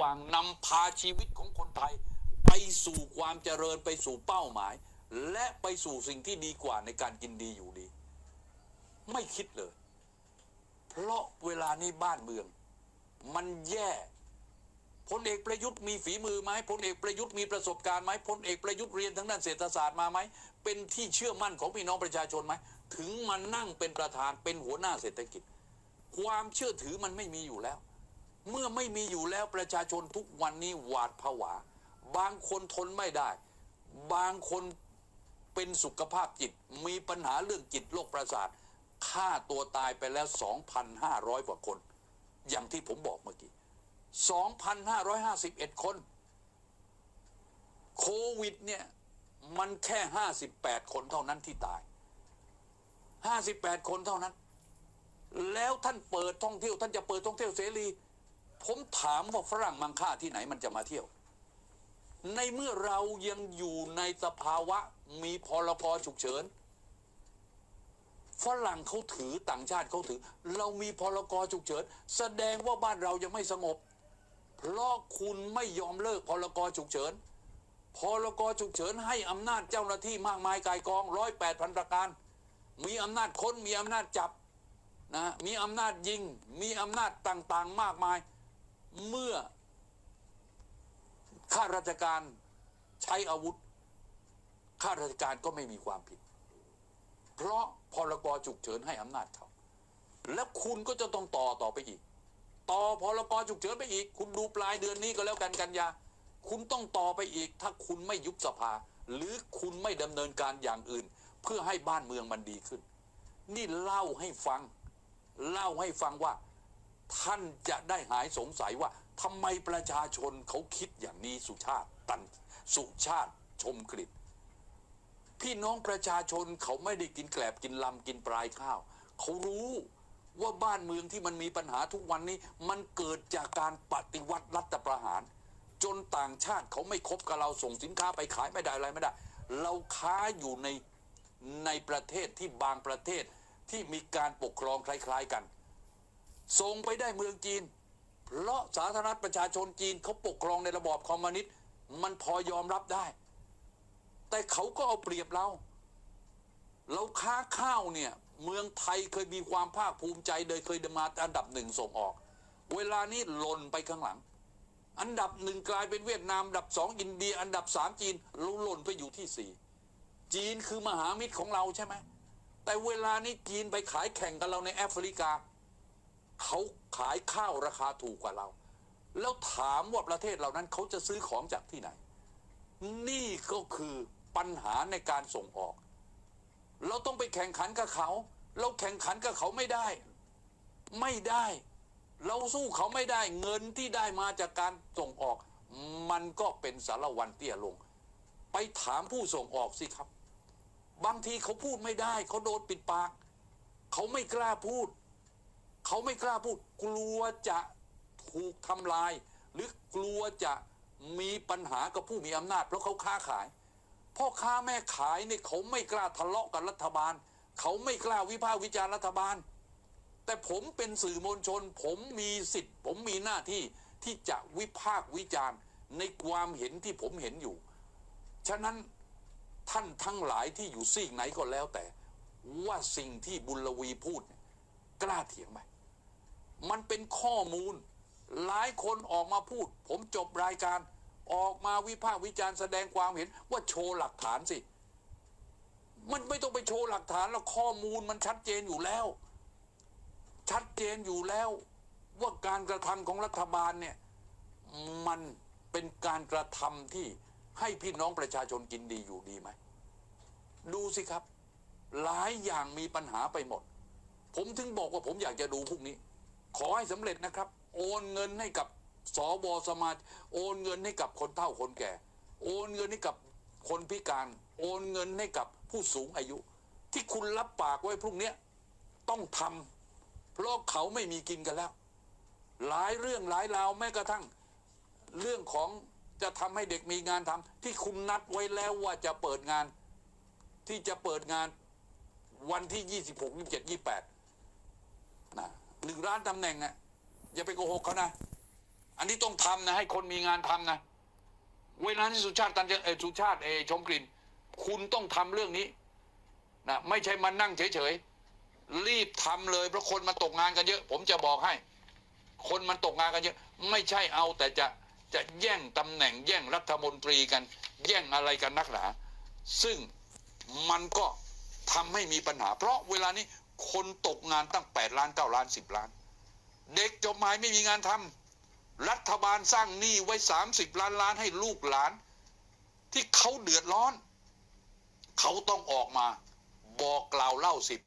ว่างนำพาชีวิตของคนไทย ไปสู่ความเจริญไปสู่เป้าหมาย และไปสู่สิ่งที่ดีกว่าในการกินดีอยู่ดี ไม่คิดเลย เพราะเวลานี้บ้านเมือง มันแย่พลเอกประยุทธ์มีฝีมือไหมพลเอกประยุทธ์มีประสบการณ์ไหมพลเอกประยุทธ์เรียนทั้งด้านเศรษฐศาสตร์มาไหมเป็นที่เชื่อมั่นของพี่น้องประชาชนไหมถึงมานั่งเป็นประธานเป็นหัวหน้าเศรษฐกิจ ความเชื่อถือมันไม่มีอยู่แล้ว เมื่อไม่มีอยู่แล้วประชาชนทุกวันนี้หวาดผวา บางคนทนไม่ได้ บางคนเป็นสุขภาพจิต มีปัญหาเรื่องจิตโรคประสาทฆ่าตัวตายไปแล้ว 2,500 กว่าคน อย่างที่ผมบอกเมื่อกี้ 2,551 คน โควิดเนี่ยมันแค่ 58 คนเท่านั้นที่ตาย 58 คนเท่านั้น แล้วท่านเปิดท่องเที่ยว ท่านจะเปิดท่องเที่ยวเสรี ผมถามว่าฝรั่งมังค่าที่ไหนมันจะมาเที่ยว ในเมื่อเรายังอยู่ในสภาวะมีพรกฉุกเฉินฝรั่งเขาถือต่างชาติเขาถือ เรามีพรกฉุกเฉินแสดงว่าบ้านเรายังไม่สงบ เพราะคุณไม่ยอมเลิกพรกฉุกเฉินพรกฉุกเฉินให้อำนาจเจ้าหน้าที่มากมายกายกองร้อยแปดพันประการ มีอำนาจค้นมีอำนาจจับนะมีอำนาจยิง มีอำนาจต่างๆ มากมาย เมื่อข้าราชการใช้อาวุธข้าราชการก็ไม่มีความผิด เพราะพรกฉุกเฉินให้อำนาจเขา แล้วคุณก็จะต้องต่อต่อไปอีก ต่อพรกฉุกเฉินไปอีก คุณดูปลายเดือนนี้ก็แล้วกันกันยาคุณต้องต่อไปอีก ถ้าคุณไม่ยุบสภา หรือคุณไม่ดำเนินการอย่างอื่น เพื่อให้บ้านเมืองมันดีขึ้น นี่เล่าให้ฟัง เล่าให้ฟังว่า ท่านจะได้หายสงสัยว่าทำไมประชาชนเขาคิดอย่างนี้สุชาติตันสุชาติชมกฤษพี่น้องประชาชนเขาไม่ได้กินแกลบกินลำกินปลายข้าว เขารู้ว่าบ้านเมืองที่มันมีปัญหาทุกวันนี้ มันเกิดจากการปฏิวัติรัฐประหาร จนต่างชาติเขาไม่คบกับเราส่งสินค้าไปขายไม่ได้อะไรไม่ได้ เราค้าอยู่ในในประเทศที่บางประเทศที่มีการปกครองคล้าย ๆกัน ส่งไปได้เมืองจีน เพราะสาธารณรัฐประชาชนจีนเขาปกครองในระบอบคอมมิวนิสต์มันพอยอมรับได้ แต่เขาก็เอาเปรียบเรา เราค้าข้าวเนี่ย เมืองไทยเคยมีความภาคภูมิใจโดยเคยมาอันดับหนึ่งส่งออก เวลานี้หล่นไปข้างหลัง อันดับหนึ่งกลายเป็นเวียดนามอันดับสองอินเดีย อันดับสามจีนเราหล่นไปอยู่ที่สี่จีนคือมหามิตรของเราใช่ไหมแต่เวลานี้จีนไปขายแข่งกับเราในแอฟริกา เขาขายข้าวราคาถูกกว่าเรา แล้วถามว่าประเทศเหล่านั้นเขาจะซื้อของจากที่ไหน นี่ก็คือปัญหาในการส่งออก เราต้องไปแข่งขันกับเขา เราแข่งขันกับเขาไม่ได้ ไม่ได้ เราสู้เขาไม่ได้ เงินที่ได้มาจากการส่งออก มันก็เป็นสารวันเตี้ยลง ไปถามผู้ส่งออกสิครับ บางทีเขาพูดไม่ได้ เขาโดนปิดปาก เขาไม่กล้าพูด เขาไม่กล้าพูดกลัวจะถูกทำลาย หรือกลัวจะมีปัญหากับผู้มีอำนาจ เพราะเขาค้าขายพ่อค้าแม่ขายเนี่ยเขาไม่กล้าทะเลาะกับรัฐบาล เขาไม่กล้าวิพากษ์วิจารณ์รัฐบาล แต่ผมเป็นสื่อมวลชน ผมมีสิทธิ์ ผมมีหน้าที่ที่จะวิพากษ์วิจารณ์ในความเห็นที่ผมเห็นอยู่ ฉะนั้นท่านทั้งหลายที่อยู่ซีกไหนก็แล้วแต่ ว่าสิ่งที่บุญลวีพูดกล้าเถียงไหม มันเป็นข้อมูล หลายคนออกมาพูด ผมจบรายการออกมาวิพากษ์วิจารณ์แสดงความเห็นว่าโชว์หลักฐานสิ มันไม่ต้องไปโชว์หลักฐานแล้วข้อมูลมันชัดเจนอยู่แล้ว ชัดเจนอยู่แล้ว ว่าการกระทำของรัฐบาลเนี่ยมันเป็นการกระทำที่ให้พี่น้องประชาชนกินดีอยู่ดีไหม ดูสิครับ หลายอย่างมีปัญหาไปหมด ผมถึงบอกว่าผมอยากจะดูพวกนี้ ขอให้สำเร็จนะครับ โอนเงินให้กับสวสมาชิกโอนเงินให้กับคนเฒ่าคนแก่ โอนเงินให้กับคนพิการ โอนเงินให้กับผู้สูงอายุ ที่คุณรับปากไว้พรุ่งนี้ต้องทำเพราะเขาไม่มีกินกันแล้ว หลายเรื่องหลายราวแม้กระทั่ง เรื่องของจะทำให้เด็กมีงานทำที่คุณนัดไว้แล้วว่าจะเปิดงาน ที่จะเปิดงานวันที่ 26 27 28นะ หนึ่งล้านตำแหน่งอะอย่าไปโกหกเขานะ อันนี้ต้องทำนะ ให้คนมีงานทำนะ เวลาที่สุชาติตันเจเอสุชาติเออชมกลิ่น คุณต้องทำเรื่องนี้นะไม่ใช่มานั่งเฉยๆ รีบทำเลยเพราะคนมาตกงานกันเยอะ ผมจะบอกให้ คนมันตกงานกันเยอะ ไม่ใช่เอาแต่จะจะแย่งตำแหน่ง แย่งรัฐมนตรีกัน แย่งอะไรกันนักหนา ซึ่งมันก็ทำให้มีปัญหา เพราะเวลานี้ คนตกงานตั้ง 8 ล้าน 9 ล้าน 10 ล้าน เด็กจบใหม่ไม่มีงานทำรัฐบาลสร้างหนี้ไว้ 30 ล้านล้านให้ลูกหลาน ที่เขาเดือดร้อน เขาต้องออกมา บอกกล่าวเล่าสิบ